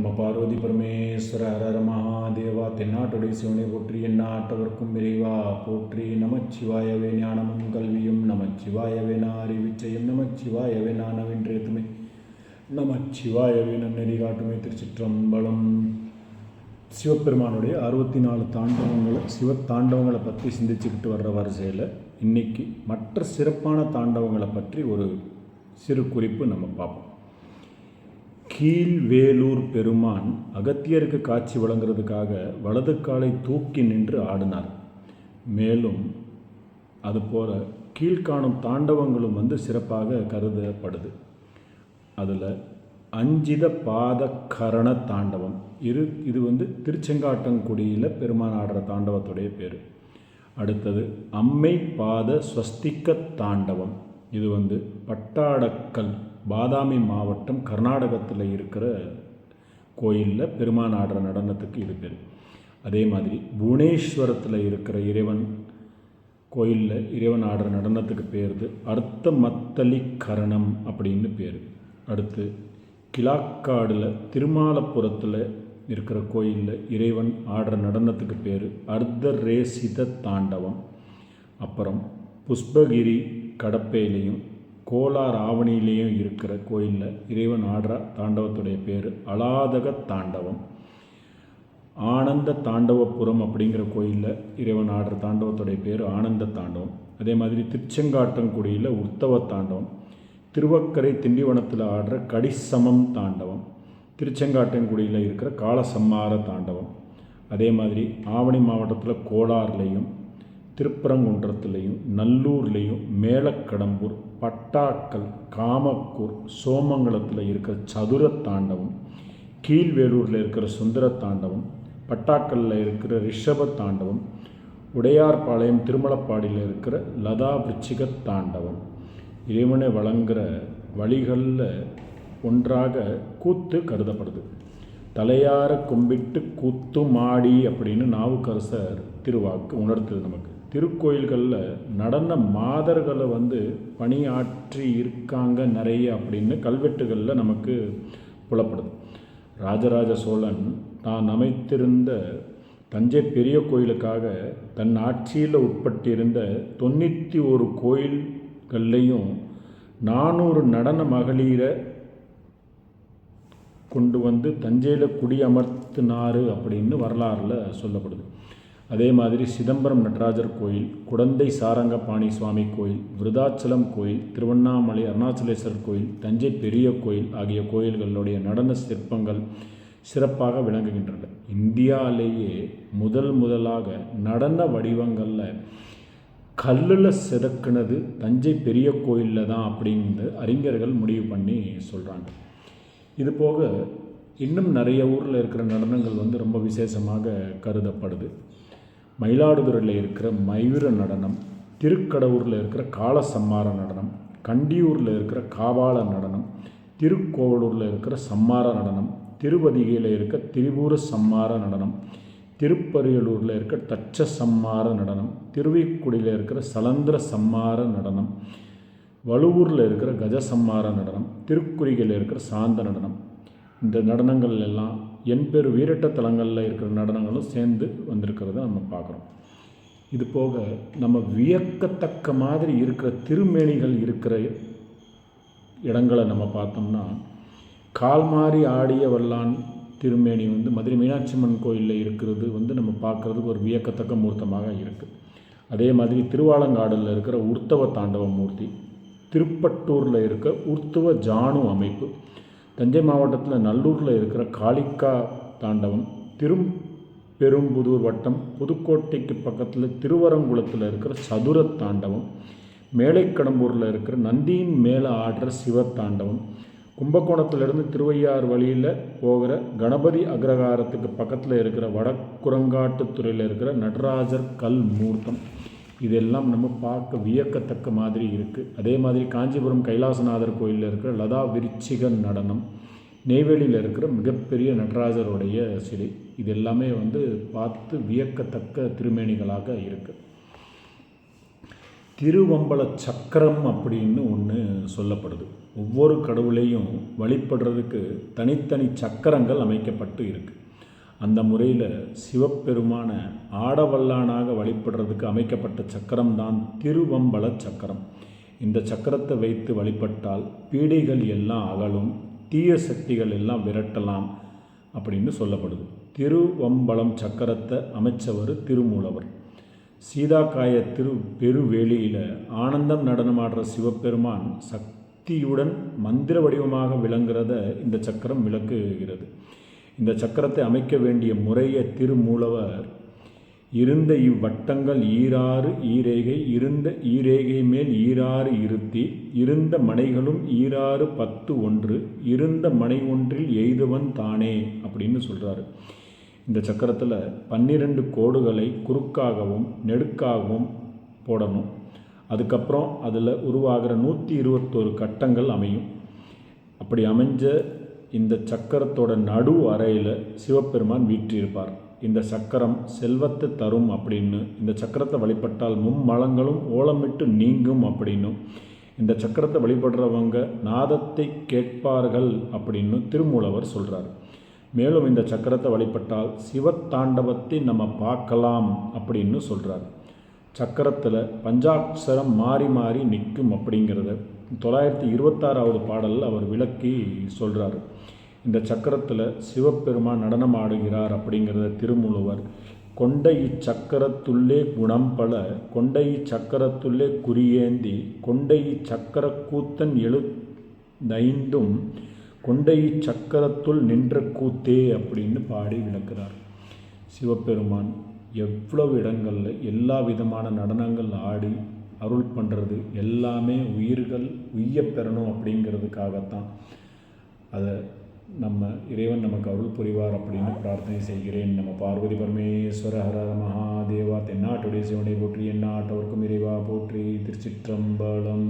நம்ம பார்வதி பரமேஸ்வர ஹரஹர மகாதேவா தென்னாட்டுடைய சிவனை போற்றி எண்ணாட்டவர்க்கும் விரைவா போற்றி நமச்சிவாயவே ஞானமும் கல்வியும் நமச்சிவாயவே நாரிவிச்சையும் நமச்சிவாயவே நானவென்றேத்துமே நமச்சிவாயவே நன்னெறி காட்டுமே திருச்சிற்றம்பலம். சிவபெருமானுடைய அறுபத்தி நாலு தாண்டவங்களை சிவத்தாண்டவங்களை பற்றி சிந்திச்சுக்கிட்டு வர்ற வரிசையில் இன்னைக்கு மற்ற சிறப்பான தாண்டவங்களை பற்றி ஒரு சிறு குறிப்பு நம்ம பார்ப்போம். கீழ்வேலூர் பெருமான் அகத்தியருக்கு காட்சி வழங்குறதுக்காக வலது காலை தூக்கி நின்று ஆடினார். மேலும் அதுபோல் கீழ்காணும் தாண்டவங்களும் வந்து சிறப்பாக கருதப்படுது. அதில் அஞ்சித பாத கரண தாண்டவம். இரு இது வந்து திருச்செங்காட்டங்குடியில் பெருமான் ஆடுற தாண்டவத்துடைய பேர். அடுத்தது அம்மை பாத ஸ்வஸ்திக்க தாண்டவம். இது வந்து பட்டாடக்கல் பாதாமி மாவட்டம் கர்நாடகத்தில் இருக்கிற கோயிலில் பெருமான் ஆடுற நடனத்துக்கு இது பேர். அதே மாதிரி புவனேஸ்வரத்தில் இருக்கிற இறைவன் கோயிலில் இறைவன் ஆடுற நடனத்துக்கு பேர் அர்த்த மத்தளி கரணம் அப்படின்னு பேர். அடுத்து கிலாக்காடில் திருமாலப்புரத்தில் இருக்கிற கோயிலில் இறைவன் ஆடுற நடனத்துக்கு பேர் அர்த்த ரேசித தாண்டவம். அப்புறம் புஷ்பகிரி கடப்பையிலையும் கோலார் ஆவணியிலேயும் இருக்கிற கோயிலில் இறைவன் ஆடுற தாண்டவத்துடைய பேர் அலாதக தாண்டவம். ஆனந்த தாண்டவபுரம் அப்படிங்கிற கோயிலில் இறைவன் ஆடுற தாண்டவத்துடைய பேர் ஆனந்த தாண்டவம். அதே மாதிரி திருச்செங்காட்டங்குடியில் உத்தவ தாண்டவம். திருவக்கரை திண்டிவனத்தில் ஆடுற கடிசமம் தாண்டவம். திருச்செங்காட்டங்குடியில் இருக்கிற காலசம்மார தாண்டவம். அதே மாதிரி ஆவணி மாவட்டத்தில் கோலார்லேயும் திருப்பரங்குன்றத்துலேயும் நல்லூர்லேயும் மேலக்கடம்பூர் பட்டாக்கல் காமக்கூர் சோமங்கலத்தில் இருக்கிற சதுர தாண்டவம் கீழ்வேலூரில் இருக்கிற சுந்தர தாண்டவம் பட்டாக்கல்லில் இருக்கிற ரிஷப தாண்டவம் உடையார்பாளையம் திருமலப்பாடியில் இருக்கிற லதா விருச்சிக தாண்டவம். இறைவனை வழங்குகிற வழிகளில் ஒன்றாக கூத்து கருதப்படுது. தலையார கும்பிட்டு கூத்து மாடி அப்படின்னு நாவுக்கரசர் திருவாக்கு உணர்த்துது நமக்கு. திருக்கோயில்களில் நடன மாதர்களை வந்து பணியாற்றி இருக்காங்க நிறைய அப்படின்னு கல்வெட்டுகளில் நமக்கு புலப்படுது. ராஜராஜ சோழன் தான் அமைத்திருந்த தஞ்சை பெரிய கோயிலுக்காக தன் ஆட்சியில் உட்பட்டிருந்த தொண்ணூற்றி ஒரு கோயில்கள்லேயும் நானூறு நடன மகளிரை கொண்டு வந்து தஞ்சையில் குடியமர்த்தினார் அப்படின்னு வரலாறில் சொல்லப்படுது. அதே மாதிரி சிதம்பரம் நடராஜர் கோயில் குடந்தை சாரங்கபாணி சுவாமி கோயில் விருதாச்சலம் கோயில் திருவண்ணாமலை அருணாச்சலேஸ்வரர் கோயில் தஞ்சை பெரிய கோயில் ஆகிய கோயில்களுடைய நடன சிற்பங்கள் சிறப்பாக விளங்குகின்றன. இந்தியாவிலேயே முதல் முதலாக நடன வடிவங்களில் கல்லில் செதுக்குனது தஞ்சை பெரிய கோயிலில் தான் அப்படின்னு அறிஞர்கள் முடிவு பண்ணி சொல்கிறாங்க இது போக இன்னும் நிறைய ஊரில் இருக்கிற நடனங்கள் வந்து ரொம்ப விசேஷமாக கருதப்படுது. மயிலாடுதுறையில் இருக்கிற மயூர நடனம் திருக்கடவுரில் இருக்கிற காலசம்மார நடனம் கண்டியூரில் இருக்கிற காவாள நடனம் திருக்கோவலூரில் இருக்கிற சம்மார நடனம் திருவதிகையில் இருக்க திரிபுர சம்மார நடனம் திருப்பரியலூரில் இருக்க தட்ச சம்மார நடனம் திருவிக்குடியில் இருக்கிற சலந்திர சம்மார நடனம் வலுவூரில் இருக்கிற கஜசம்மார நடனம் திருக்குறிகையில் இருக்கிற சாந்த நடனம். இந்த நடனங்கள் எல்லாம் என் பேர் வீரட்ட தலங்களில் இருக்கிற நடனங்களும் சேர்ந்து வந்திருக்கிறத நம்ம பார்க்குறோம். இது போக நம்ம வியக்கத்தக்க மாதிரி இருக்கிற திருமேனிகள் இருக்கிற இடங்களை நம்ம பார்த்தோம்னா கால் மாறி ஆடிய வல்லான் திருமேனி வந்து மதுரை மீனாட்சி அம்மன் கோயிலில் இருக்கிறது வந்து நம்ம பார்க்குறதுக்கு ஒரு வியக்கத்தக்க மூர்த்தமாக இருக்குது அதே மாதிரி திருவாலங்காடில் இருக்கிற உர்த்தவ தாண்டவ மூர்த்தி திருப்பட்டூரில் இருக்க உர்த்துவ ஜானு அமைப்பு தஞ்சை மாவட்டத்தில் நல்லூரில் இருக்கிற காளிக்கா தாண்டவம் திரும் பெரும்புதூர் வட்டம் புதுக்கோட்டைக்கு பக்கத்தில் திருவரங்குளத்தில் இருக்கிற சதுர தாண்டவம் மேலைக்கடம்பூரில் இருக்கிற நந்தியின் மேலே ஆடுற சிவ தாண்டவம் கும்பகோணத்திலிருந்து திருவையாறு வழியில் போகிற கணபதி அக்ரகாரத்துக்கு பக்கத்தில் இருக்கிற வடக்குரங்காட்டுத்துறையில் இருக்கிற நடராஜர் கல் மூர்த்தம். இதெல்லாம் நம்ம பார்க்க வியக்கத்தக்க மாதிரி இருக்குது அதே மாதிரி காஞ்சிபுரம் கைலாசநாதர் கோயிலில் இருக்கிற லதா விருச்சிக நடனம் நெய்வேலியில் இருக்கிற மிகப்பெரிய நடராஜருடைய சிலை இது எல்லாமே வந்து பார்த்து வியக்கத்தக்க திருமேனிகளாக இருக்குது திருவம்பல சக்கரம் அப்படின்னு ஒன்று சொல்லப்படுது. ஒவ்வொரு கடவுளையும் வழிபடுறதுக்கு தனித்தனி சக்கரங்கள் அமைக்கப்பட்டு இருக்குது அந்த முறையில் சிவபெருமான ஆடவல்லானாக வழிபடுறதுக்கு அமைக்கப்பட்ட சக்கரம் தான் திருவம்பல சக்கரம். இந்த சக்கரத்தை வைத்து வழிபட்டால் பீடைகள் எல்லாம் அகலும் தீய சக்திகள் எல்லாம் விரட்டலாம் அப்படின்னு சொல்லப்படுது. திருவம்பலம் சக்கரத்தை அமைச்சவர் திருமூலவர். சீதாக்காய திரு பெருவேளியில் ஆனந்தம் நடனமாடுற சிவபெருமான் சக்தியுடன் மந்திர வடிவமாக விளங்குறத இந்த சக்கரம் விளக்குகிறது. இந்த சக்கரத்தை அமைக்க வேண்டிய முறையை திருமூலவர் இருந்த இவ்வட்டங்கள் ஈராறு ஈரேகை இருந்த ஈரேகை மேல் ஈராறு இருத்தி இருந்த மனைகளும் ஈராறு பத்து ஒன்று இருந்த மனை ஒன்றில் எய்துவன் தானே அப்படின்னு சொல்கிறாரு இந்த சக்கரத்தில் பன்னிரெண்டு கோடுகளை குறுக்காகவும் நெடுக்காகவும் போடணும். அதுக்கப்புறம் அதில் உருவாகிற நூற்றி இருபத்தோரு கட்டங்கள் அமையும். அப்படி அமைஞ்ச இந்த சக்கரத்தோட நடு அறையில் சிவபெருமான் வீற்றிருப்பார். இந்த சக்கரம் செல்வத்தை தரும் அப்படின்னு இந்த சக்கரத்தை வழிபட்டால் மும்மலங்களும் ஓலமிட்டு நீங்கும் அப்படின்னும் இந்த சக்கரத்தை வழிபடுறவங்க நாதத்தை கேட்பார்கள் அப்படின்னு திருமூலவர் சொல்கிறார் மேலும் இந்த சக்கரத்தை வழிபட்டால் சிவத்தாண்டவத்தை நம்ம பார்க்கலாம் அப்படின்னு சொல்கிறார் சக்கரத்தில் பஞ்சாட்சரம் மாறி மாறி நிற்கும் அப்படிங்கிறத தொள்ளாயிரத்தி இருபத்தாறாவது பாடலில் அவர் விளக்கி சொல்கிறார் இந்த சக்கரத்தில் சிவபெருமான் நடனம் ஆடுகிறார் அப்படிங்கிறத திருமூலவர் கொண்ட இச்சக்கரத்துள்ளே குணம் பல கொண்ட இச்சக்கரத்துள்ளே குறியேந்தி கொண்ட இச்சக்கர கூத்தன் எழுந்தைந்தும் கொண்ட இச்சக்கரத்துள் நின்ற கூத்தே அப்படின்னு பாடி விளக்கிறார். சிவபெருமான் எவ்வளவு இடங்களில் எல்லா விதமான நடனங்கள் ஆடி அருள் பண்ணுறது எல்லாமே உயிர்கள் உய்ய பெறணும் அப்படிங்கிறதுக்காகத்தான். அதை நம்ம இறைவன் நமக்கு அருள் புரிவார் அப்படின்னு பிரார்த்தனை செய்கிறேன். நம்ம பார்வதி பரமேஸ்வர ஹர மகாதேவா தென்னாட்டுடைய சிவனை போற்றி எந்நாட்டவர்க்கும் இறைவா போற்றி திருச்சிற்றம்பலம்.